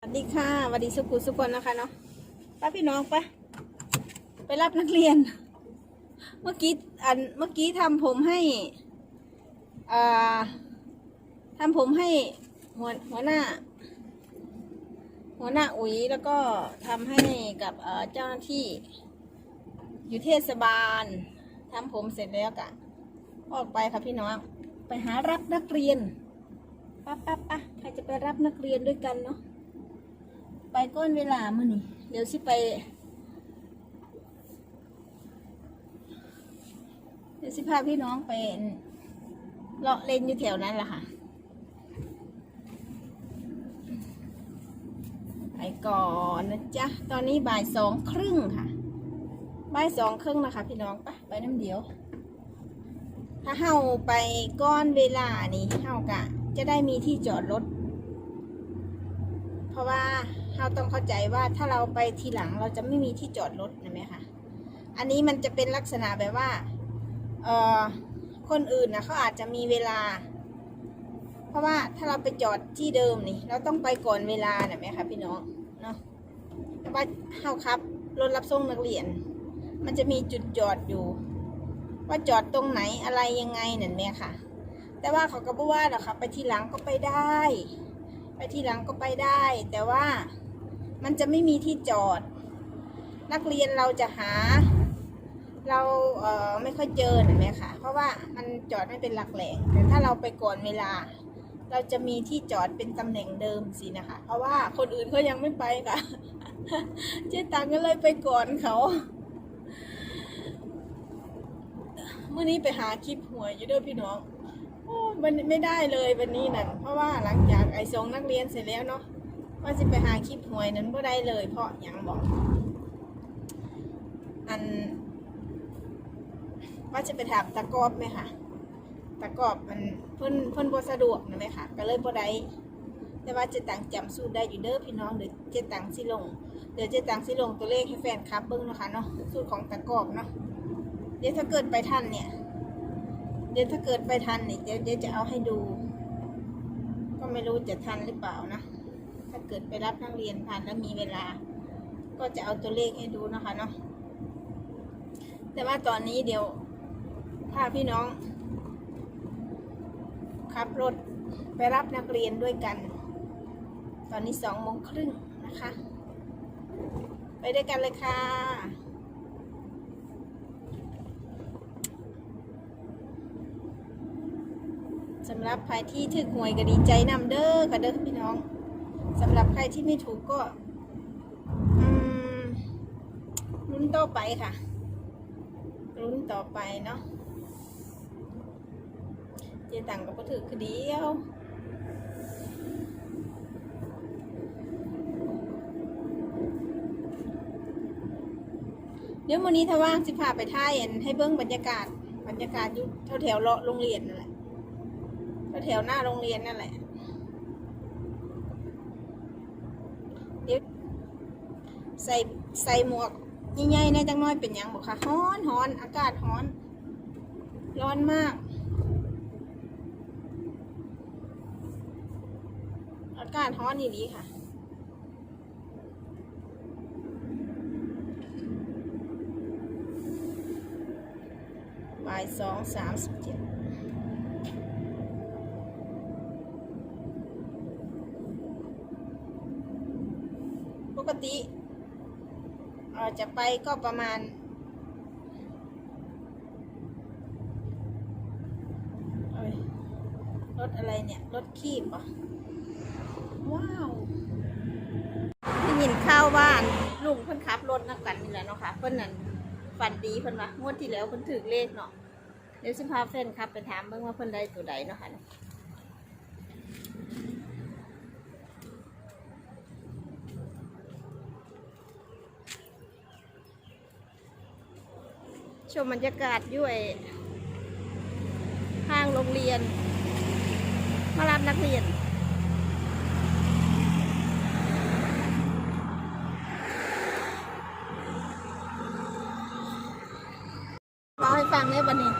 สวัสดีค่ะสวัสดีสุขุสุคนนะคะเนาะป้าพี่น้องไปะไปรับนักเรียน เมื่อกี้อันเมื่อกี้ทำผมให้อ่าทำผมให้หัวหัวหน้า หัวหน้าอุ๋ยแล้วก็ทำให้กับเอ่อเจ้าหน้าที่ อยู่เทศบาลทำผมเสร็จแล้วกะออกไปค่ะพี่น้อง ไปหารับนักเรียนป้าป้าป้าใครจะไปรับนักเรียนด้วยกันเนาะ ไปก้อนเวลามื่อนี่เดี๋ยวสิไป เดี๋ยวสิพาพี่น้องไปเลาะเล่นอยู่แถวนั้นแหละค่ะ ไปก่อนนะจ๊ะ ตอนนี้บ่ายสองครึ่งค่ะ บ่ายสองครึ่งนะคะพี่น้องไปไปน้ำเดียว ถ้าเฮาไปก้อนเวลานี่เฮากะ จะได้มีที่จอดรถ เพราะว่า เราต้องเข้าใจว่าถ้าเราไปทีหลังเราจะไม่มีที่จอดรถนะไหมคะอันนี้มันจะเป็นลักษณะแบบว่าเออคนอื่นนะเขาอาจจะมีเวลา เพราะว่าถ้าเราไปจอดที่เดิมนี่ เราต้องไปก่อนเวลานะไหมคะพี่น้องเนาะแต่ว่าเฮาครับรถรับส่งนักเรียน มันจะมีจุดจอดอยู่ ว่าจอดตรงไหนอะไรยังไงนั่นไหมค่ะ แต่ว่าเขาก็บอกว่าหรอกค่ะไปทีหลังก็ไปได้ ไปทีหลังก็ไปได้ แต่ว่า มันจะไม่มีที่จอด นักเรียนเราจะหา เราเอ่อไม่ค่อยเจอเห็นไหมคะเพราะว่ามันจอดไม่เป็นหลักแหล่งแต่ถ้าเราไปก่อนเวลา เราจะมีที่จอดเป็นตำแหน่งเดิมสินะคะ เพราะว่าคนอื่นเขายังไม่ไปค่ะ เจ๊ตังก็เลยไปก่อนเขาเมื่อนี้ไปหาคลิปหวยอยู่เด้อพี่น้องโอ้มันไม่ได้เลยวันนี้นั่นเพราะว่าหลังจากไอ้ส่งนักเรียนเสร็จแล้วเนาะ ว่าจะไปหาคลิปหวยนั้นก็ได้เลย เพราะย่างบอกอัน ว่าจะไปถามตะกอบไหมคะตะกอบมันเพิ่นเพิ่นบ่สะดวกนะไหมคะก็เลยบ่ได้แต่ว่าเจะตังจำสูตรได้อยู่เด้อพี่น้องเดี๋ยวเจะตังสิลง เดี๋ยวเจะตังสิลงตัวเลขให้แฟนคลับเบิ้งนะคะเนาะสูตรของตะกอบเนาะเดี๋ยวถ้าเกิดไปทันเนี่ย เดี๋ยวถ้าเกิดไปทันเนี่ยเดี๋ยวเดี๋ยวจะเอาให้ดู ก็ไม่รู้จะทันหรือเปล่านะ เกิดไปรับนักเรียนทันแล้วมีเวลา ก็จะเอาตัวเลขให้ดูนะคะเนาะแต่ว่าตอนนี้เดี๋ยวพาพี่น้อง ขับรถไปรับนักเรียนด้วยกัน ตอนนี้สองโมงครึ่งนะคะ ไปด้วยกันเลยค่ะสำหรับใครที่ถึกหวยก็ดีใจนำเด้อค่ะเด้อพี่น้อง สำหรับใครที่ไม่ถูกก็อืมลุ้นต่อไปค่ะลุ้นต่อไปเนาะเจตังก็บ่ถือคือเดียวเดี๋ยววันนี้ถ้าว่างสิพาไปท่ายอันให้เบิ้งบรรยากาศบรรยากาศอยู่แถวแถวๆเลาะโรงเรียนนั่นแหละแถวๆหน้าโรงเรียนนั่นแหละ เดี๋ยวใส่ใส่หมวกใหญ่ๆในจังน้อยเป็นยังบอกค่ะฮ้อนฮ้อนอากาศฮ้อน ร้อนมาก อากาศฮ้อนนี่ดีค่ะบ่ายสองสามสิบเจ็ด ปกติเอ่อจะไปก็ประมาณรถอะไรเนี่ย รถคีบเหรอะว้าวได้ยินข้าวบ้านลุงเพิ่นขับรถนักกันนี่แหละเนาะค่ะเพิ่นนั่นฝันดีเพิ่นว่างวดที่แล้วเพิ่นถือเลขเนาะเดี๋ยวสิพาแฟนครับไปถามเบิ่งว่าเพิ่นได้ตัวใดเนาะค่ะ มบรรยากาศอยู่ไอ้ข้างโรงเรียน มารับนักเรียนเราให้ฟังได้บันนี้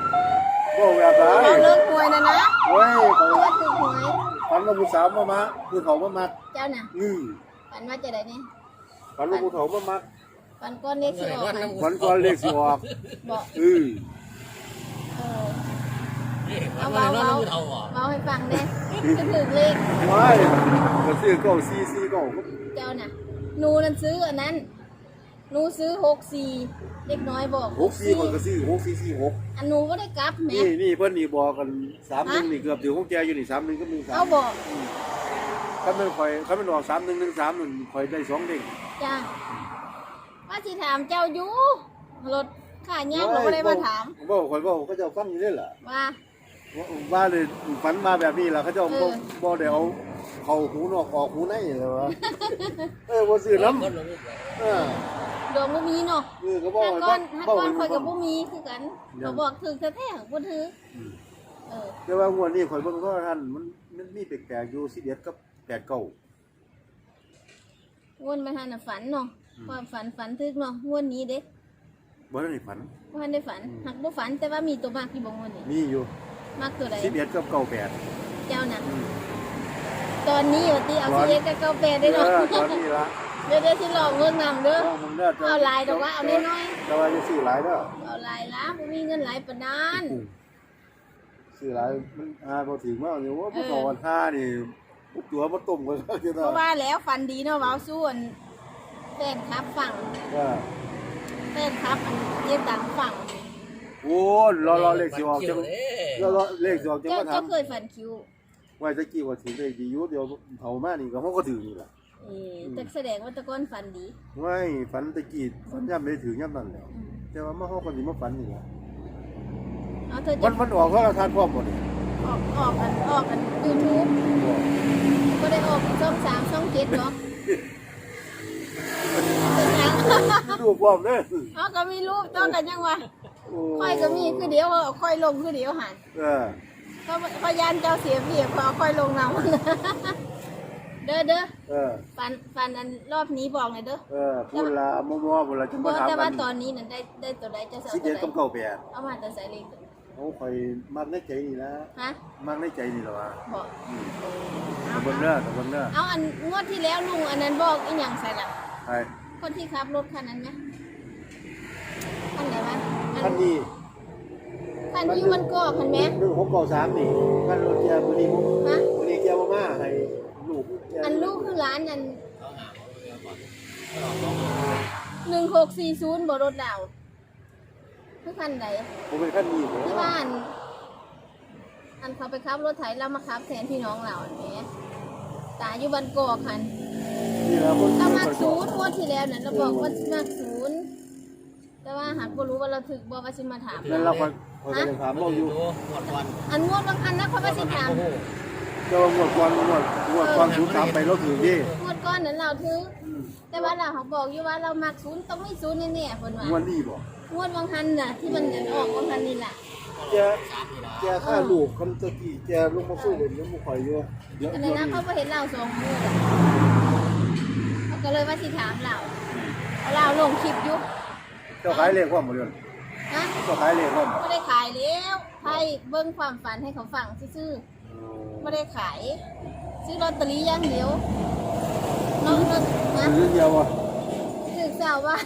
โอ้แบบไรเราเลิกหวยนะนะเว้ยเพราะว่าถือหวยฟันมาผู้สาวมามาคือเขามามาเจ้าน่ะอืมฝันว่าจะได้นี่ฝันว่าผู้เฒ่ามามัก ฝันก้อนเล็กสิออกค่ะฝันก่อนเลขสิออกบอกเออเออเอาเบาเบาเอาอะเมาให้ฟังเด้จะถึงเลขว้ายก็ซื้อเก้าซีซีเก้าเจ้าน่ะหนูนั่นซื้ออันนั้นหนูซื้อหกสี่เด็กน้อยบอกหกซีคนก็ซื้อหกซีซีหกอันหนูก็ได้กลับแหม่นี่นี่เพิ่นนี่บอกกันสามหนึ่งนี่เกือบถึงของแกอยู่นี่สามหนึ่งก็หนึ่งสาเอามบอกถ้ามันคอยถ้ามันออกสามหนึ่งหนึ่งสามหนึ่งคอยได้สองเด้งจ้า ว่าสิถามเจ้าอยู่รถค่าย่างเราก็ได้มาถามบ่คอยบ่เขาเจะฟังอยู่ได้ล่ะว่าว่าว่าเลยฝันมาแบบนี้ล่ะเขาเจะเอบ่อบ่ได้เอาเข้าหูนอกออกหูในเลยวะเออบ่ซื้อน้ำเออดวงบ่มีเนาะเออก็บ่ถ้าให้ก้อนถ้าบ่ก้อนให้คอยกับฟับ่งมีคือกันเขาบอกถึงแท้ๆของบ่ถือเออแต่ว่างวดนี้ข่อยเบิ่งก็ท่านมันมันมีแปลกๆอยู่11กับ89วนมาหันน่ะฝันเนาะ ความฝันฝันถึกเนาะงวดนี้เด้บ่ได้ฝันบ่ทันได้ฝันหักบ่ฝันแต่ว่ามีตัวมากที่บ่งวดนี้มีอยู่มากตัวใด11กับ98เจ้าน่ะอืมตอนนี้ว่าติเอาตอนสิเอ็ดกับเก้าแปดได้เอเนาะอตอนนี้ละเดี๋ยวเดี๋ยวสิลองเบิ่งนำเด้อเอามึงเด้อเอาหลายดอกว่าเอาน้อยแต่ว่าจะซื้อหลายเด้อๆเอาหลายล้าบ่มีเงินหลายปานนั้นซื้อหลายมันอ่าบ่ถึงมาเนี่ยว่าผู้ต่อวันห้านี่ผู้ตัวมาต้มกันก็จะเพได้ราะว่าแล้วฟันดีเนาะเว้าส่วน แฟนครับฝั่งว่าแฟนครับอันเรียกดังฝั่งโอ้รอรอเลขสิออกจังรอรอเลขสิออกจังเจ้ามาถาเจ้ามเคยฝันคิวว่าจะกี่ว่าถึงเลขดีอยู่เดี๋ยวเฒ่ามานี่ก็เฮาก็ถือนี่ล่ะเออแต่แสดงว่าแตะก้อนฝันดีไม่ฝันตะกี้ฝันย่ำได้ถือย่ำนั่นแหล้วแต่ว่ามาเฮาก็สิมาฝันนี่ล่ะเอาเธอมัจะนมันออกเพราะเราทานพร้อมหมดนี่ออกออกกันออกกันยูทูบก็ได้ออกช่องสามช่องเจ็ดเนาะ เป็นหยังดูพร้อมเด้อเขาก็มีรูปต้องกันยังวะโอ้ค่อยก็มีคือเดียวเอาค่อยลงคือเดียวหันเออเขาพยานเจ้าเสียเปรียบเขาเอาค่อยลงนำเด้อเด้อเออฟันฟันอันรอบนี้บอกเลยเด้อเออพูดละมั่วๆพูดละจะบอมากถามแต่กัว่านตอนนี้นั่นได้ได้ตัวใดเจะเสาสิตัเจ็วดใดกับเก่าแปดเอามาแต่ใส่เลขตัวเขาคอยมักในใจนี่ละฮะมักในใจนี่แหละวะบอกอืมตะเบนเด้อตะเบนเด้อเอาอันงวดที่แล้วลุงอันนั้นบอกอีหยังใส่ละใช่ คนที่ขับรถคันนั้นไหมคันไหนวะอัท่านนี้คันที่มันก็คันแม่หนึ่งหกเก้าสามนี่ท่านรถแกมือนี้มุกฮะมือนี้แกมามาให้ลูกแกอันลูกคือร้านอันหนึ่งหกสี่ศูนย์บรถดาวคือคันไหนผมเป็นขั้นนี้เหรอที่บ้านอันเขาไปขับรถไถแล้วมาขับแทนพี่น้องเราอันนี้ตาอยู่บันกอกคัน นี่แหละคนเราที่มาคอยสศูอนย์งวดที่แล้วเนี่ยเราบอกว่ามาศูนย์แต่ว่าหากบ่รู้ว่าเราถึกบอกว่าสิมาถามนั่นเราคอยคอยจะถามเราอยู่หมดวันอันงวดบางคันนะเขาว่าสิถามเจ้าหมวดก่อนหมวดหมวดก่อนศูนย์สามไปเราถือดิงวดก้อนนั้นเราถือแต่ว่าเราเขาบอกอยู่ว่าเรามักศูนย์ต้องไม่ศูนย์แน่ๆเพิ่นว่างวดนี้บอกงวดบางคันน่ะที่มันออกบางคันนี่แหละแกแกฆ่าลูกคนตะกี้แกลงมาสู้เลยยังมุคอยอยู่เดี๋ยวอันเดี๋นั้ยวนนะนี้เขาก็เห็นเราสองมือเขา ก็เลยว่าสิถามเราเอาเราลงคลิปอยู่เจ้าขายเลขความหมดเลยฮะเจ้าขายเลขความไม่ได้ขายแล้วให้เบิ้งความฝันให้เขาฟังซื่อๆไม่ได้ขาย ซื้อลอตเตอรี่อย่างเดียวน้องนะนะเรื่องเดียวอะซื้อสาวว่า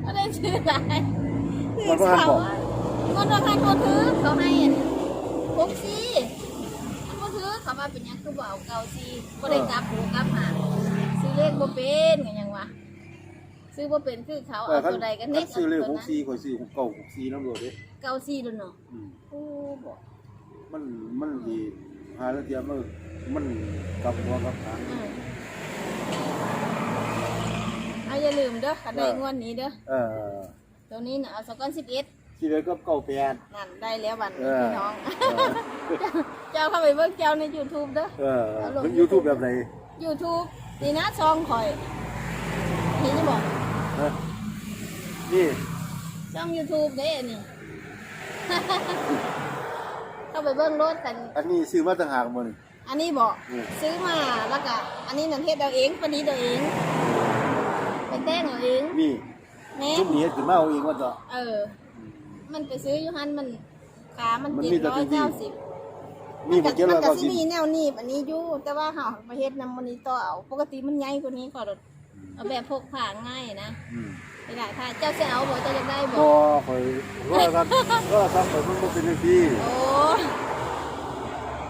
ไม่ได้ซื้ออะไรซื้อสาวว่าคนละคันคนถือเขาให้อันพกซีมัน ก็ถือเขามาเป็นหยังคือบ่เอาเก่าซีบ่ได้กลับหูกลับหางซื้อเลขบ่เป็นกันยังวะซื้อบ่เป็นคือเขาแต่เอาท่านตัวใดกันท่าเน็นกซื้อเลขตัวหกนั้นสี่ข่อยซื้อหกเก้าหกสี่น้ำรวดเด้เก่าซีดูเนาะอืมโอ้บ่มันมันดีหาแล้วเดียวมันมันกลับหัวกลับหางอืมเอาอย่าลืมเด้อคันได้งวดนี้เด้อเออตัวนี้น่ะเอาสกอน11ที่เหลือก็เก้าแปดนั่นได้แล้ววันเอนี้อพี่น้อง เออเจ้าเข้าไปเบิ่งเจ้าใน YouTube เด้อ เออมันยูทูบแบบไหน YouTube นี่นะซองข่อยเห็นจะบอกฮะนี่ช่อง YouTube เด้อันนี่ เข้าไปเบิ่งรถกัน อันนี้ซื้อมาต่างหากหมดนี่ อันนี้บอกอืม ซื้อมาแล้วก็อันนี้นันเทศเอาเองปนี้เอาเองไปแต่งเอาเองนี่แม่ชุดนี้ถึงมาเอาเองว่าจะ เออ มันไปซื้ออยู่ฮันมันขามันมันเจ็ดมีแต่ร้อยที่ เก้าสิบ นี่มันเจ็ดร้อยก็เก้าสิสิบมีแนวหนีบอันนี้อยู่แต่ว่าเฮามาเฮ็ดนำมันนี้ต่อเอาปกติมันใหญ่กว่านี้ก็เอาแบบพกพาง่ายนะอืมไปหลายท่าเจ้าสิเอาบ่เจ้าจะได้บ่ก็คอยว่ากันก็ทำไปมันบ่เป็นเรื่องที่ โอ้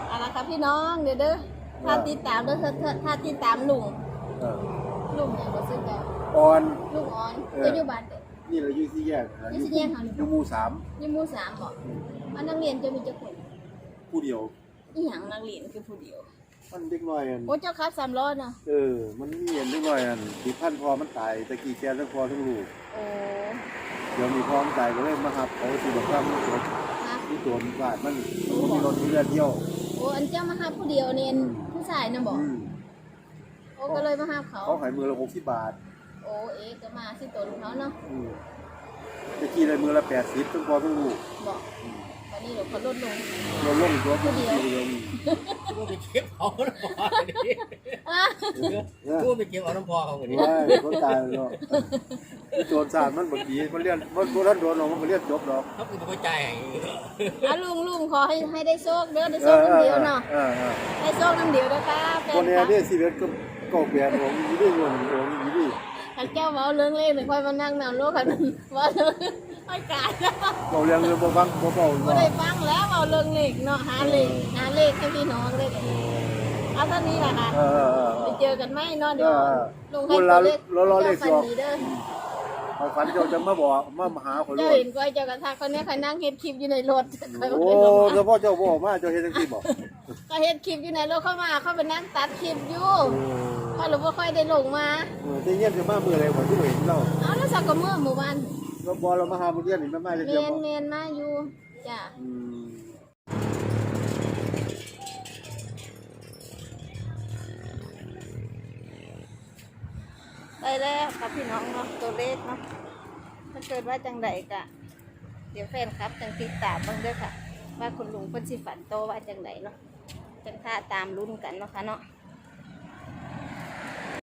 เอาละครับพี่น้องเดี๋ยวเด้อถ้าติดตามเด้อถ้าถ้าถ้าติดตามลุงเออลุงเนี่ยบ่ซื้อเจ้าอ่อน ลุงอ่อนเออ จะอยู่บ้านเด้อ นี่เราอยู่ที่แยกนะอยู่สี่แยกเหรออยู่หมู่สามอยู่หมู่สามบ่อันนักเรียนจะมีจักคนผู้เดียว อีหยังนักเรียนคือผู้เดียวมันเด็กน้อยอันโอ้เจ้าครับสามล้อเนาะเออ มันมีเห็นเด็กน้อยอันที่พันพอมันตายตะกี้แกทั้งพอทั้งลูกโอ้เดี๋ยวมีพร้อมตายก็เลยมาหับเขาที่บอกว่ามันรถฮะที่ตัวมันบาดมันมันมีรถมีเรือเที่ยวโอ้อันเจ้ามาหาผู้เดียวเนี่ยผู้ชายนะบอกอืมโอ้ก็เลยมาหาเขา เขาขายมือละหกสิบบาทโอ้เอ๊ะก็มาสิตนเขาเนาะอืมตะกี้เลยมือละแปดสิบทั้งพอทั้งลูกบอกต อนนี้เดี๋ยวเขาลดลงเราลงตัวผู้เดียวกูไปเก็บเอาน้ำพอดิอะกูไปเก็บเอาน้ำพอเขาคนนี้ว้าคนตายแล้วที่โจรสารมันบางทีมันเรียนมันตัวนั้นโดนหรอกมันก็เรียนจบหรอกเขาคือตัวใจให้อะลุงลุงขอให้ให้ได้โชคเด้อได้โชคอเอน้ำเดียวเนาะเออเออได้โชคน้ำเดียวนะคะแฟคนนเนี้คลับนี่สิเวตก็ก็เปลี่ยนของอยู่ดีเงินของอยู่ดีขันแก้วเมาเรื่องเล่นหนึ่งค่อยมานั่งแนำโลกขันว่าเรื่อง ไม่กล้ายแล้วเราเรียนเรื่องบ่ฟังบ่เบาไม่ได้ฟังแล้วเอาเรื่องเลขเนาะหาเลขหาเลขให้พี่น้องเลยเอาเท่านี้แหละค่ะเออเออเอไปอเจอกันไหมเนาะเดี๋ยวเออลงให้ตัวเลขเราเราเลขเจ้าสฝัอนงดีเด้อพอฝันเจ้าจะมาบอกมาหาคนเจ้ารู้เห็นก้อยเจ้ากระทักคนนี้ใครนั่งเฮ็ดคลิปอยู่ในรถคอยโอ้บอกแล้วพ่อเจ้าบอกมาเจ้าเฮ็ดจังซี่บ่ก็เฮ็ดคลิปอยู่ในรถเข้ามาเข้าไปนั่งตัดคลิปอยู่เขาหรือว่าค่อยได้ลงมา เออแต่เงี้ยจะมามื้อใดบ่ที่เห็นเราเอาแล้วสักกระเมื่อหมู่บ้าน เราบ่เรามาหาบ่เรียนนี่มันมาจังเมซี่นบ่เมนมาอยู่จ้ะอืมได้แล้วครับพี่น้องเนาะตัวเลขเนาะถ้าเกิดว่าจังใดกะ เดี๋ยวแฟนครับจังติดตามเบ้างเด้อค่ะ ว่าคุณลุงเพิ่นสิฝันโตว่าจังใดเนาะจังท่าตามรุ่นกันเนาะค่ะเนาะ